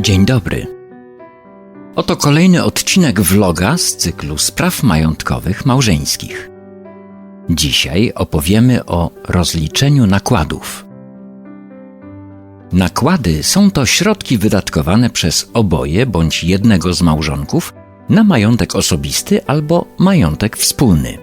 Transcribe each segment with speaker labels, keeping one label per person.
Speaker 1: Dzień dobry. Oto kolejny odcinek vloga z cyklu spraw majątkowych małżeńskich. Dzisiaj opowiemy o rozliczeniu nakładów. Nakłady są to środki wydatkowane przez oboje bądź jednego z małżonków na majątek osobisty albo majątek wspólny.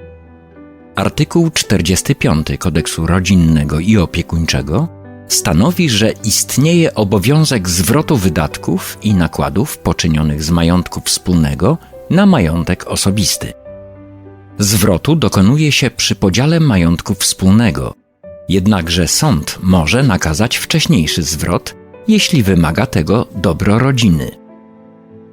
Speaker 1: Artykuł 45 Kodeksu Rodzinnego i Opiekuńczego stanowi, że istnieje obowiązek zwrotu wydatków i nakładów poczynionych z majątku wspólnego na majątek osobisty. Zwrotu dokonuje się przy podziale majątku wspólnego, jednakże sąd może nakazać wcześniejszy zwrot, jeśli wymaga tego dobro rodziny.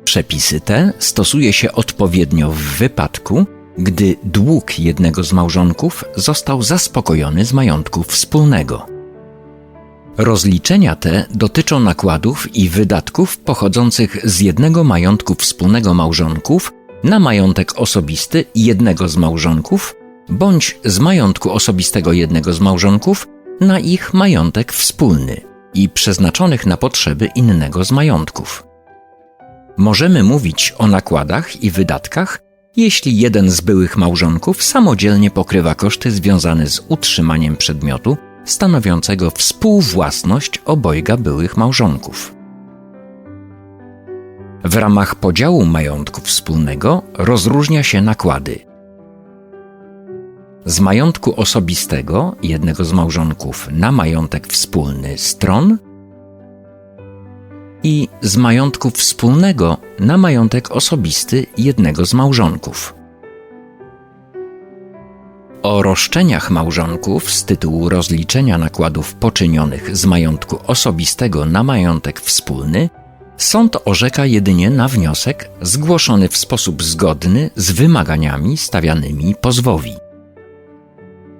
Speaker 1: Przepisy te stosuje się odpowiednio w wypadku, gdy dług jednego z małżonków został zaspokojony z majątku wspólnego. Rozliczenia te dotyczą nakładów i wydatków pochodzących z jednego majątku wspólnego małżonków na majątek osobisty jednego z małżonków bądź z majątku osobistego jednego z małżonków na ich majątek wspólny i przeznaczonych na potrzeby innego z majątków. Możemy mówić o nakładach i wydatkach, jeśli jeden z byłych małżonków samodzielnie pokrywa koszty związane z utrzymaniem przedmiotu stanowiącego współwłasność obojga byłych małżonków. W ramach podziału majątku wspólnego rozróżnia się nakłady. Z majątku osobistego jednego z małżonków na majątek wspólny stron i z majątku wspólnego na majątek osobisty jednego z małżonków. O roszczeniach małżonków z tytułu rozliczenia nakładów poczynionych z majątku osobistego na majątek wspólny sąd orzeka jedynie na wniosek zgłoszony w sposób zgodny z wymaganiami stawianymi pozwowi.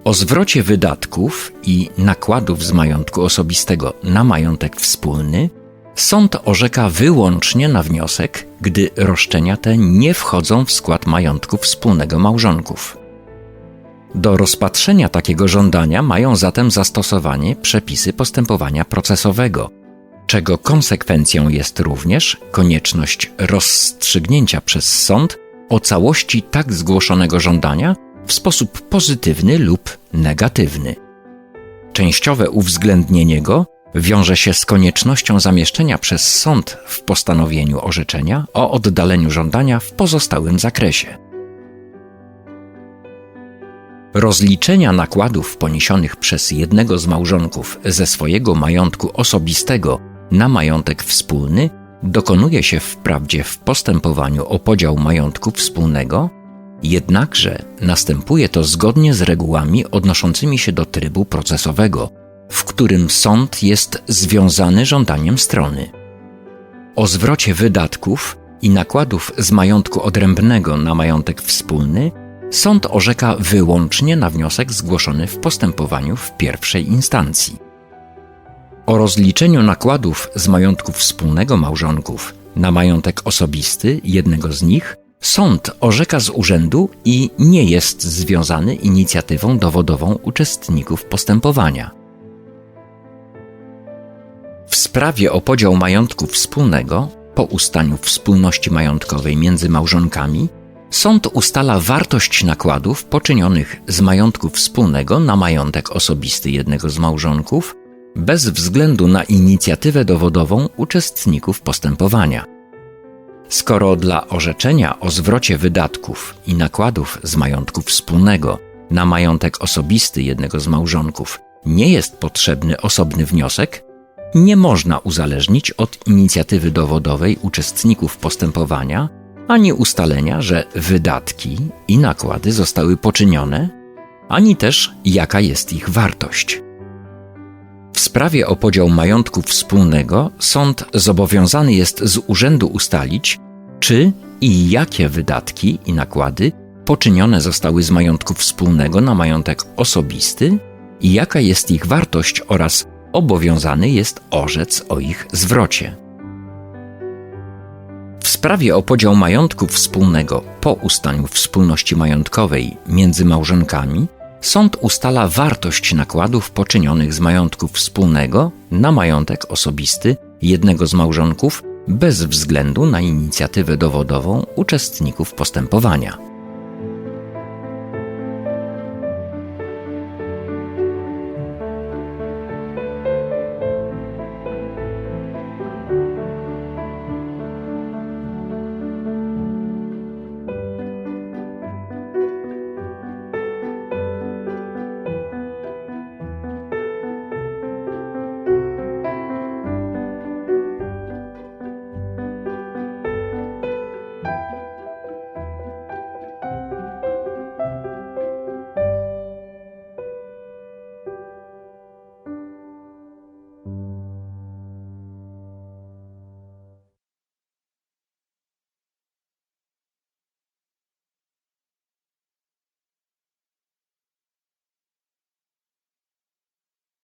Speaker 1: O zwrocie wydatków i nakładów z majątku osobistego na majątek wspólny sąd orzeka wyłącznie na wniosek, gdy roszczenia te nie wchodzą w skład majątku wspólnego małżonków. Do rozpatrzenia takiego żądania mają zatem zastosowanie przepisy postępowania procesowego, czego konsekwencją jest również konieczność rozstrzygnięcia przez sąd o całości tak zgłoszonego żądania w sposób pozytywny lub negatywny. Częściowe uwzględnienie go wiąże się z koniecznością zamieszczenia przez sąd w postanowieniu orzeczenia o oddaleniu żądania w pozostałym zakresie. Rozliczenia nakładów poniesionych przez jednego z małżonków ze swojego majątku osobistego na majątek wspólny dokonuje się wprawdzie w postępowaniu o podział majątku wspólnego, jednakże następuje to zgodnie z regułami odnoszącymi się do trybu procesowego, w którym sąd jest związany żądaniem strony. O zwrocie wydatków i nakładów z majątku odrębnego na majątek wspólny sąd orzeka wyłącznie na wniosek zgłoszony w postępowaniu w pierwszej instancji. O rozliczeniu nakładów z majątku wspólnego małżonków na majątek osobisty jednego z nich sąd orzeka z urzędu i nie jest związany inicjatywą dowodową uczestników postępowania. W sprawie o podział majątku wspólnego po ustaniu wspólności majątkowej między małżonkami Sąd ustala wartość nakładów poczynionych z majątku wspólnego na majątek osobisty jednego z małżonków, bez względu na inicjatywę dowodową uczestników postępowania. Skoro dla orzeczenia o zwrocie wydatków i nakładów z majątku wspólnego na majątek osobisty jednego z małżonków nie jest potrzebny osobny wniosek, nie można uzależnić od inicjatywy dowodowej uczestników postępowania ani ustalenia, że wydatki i nakłady zostały poczynione, ani też jaka jest ich wartość. W sprawie o podział majątku wspólnego sąd zobowiązany jest z urzędu ustalić, czy i jakie wydatki i nakłady poczynione zostały z majątku wspólnego na majątek osobisty i jaka jest ich wartość oraz obowiązany jest orzec o ich zwrocie sprawie o podział majątku wspólnego po ustaniu wspólności majątkowej między małżonkami, sąd ustala wartość nakładów poczynionych z majątku wspólnego na majątek osobisty jednego z małżonków bez względu na inicjatywę dowodową uczestników postępowania.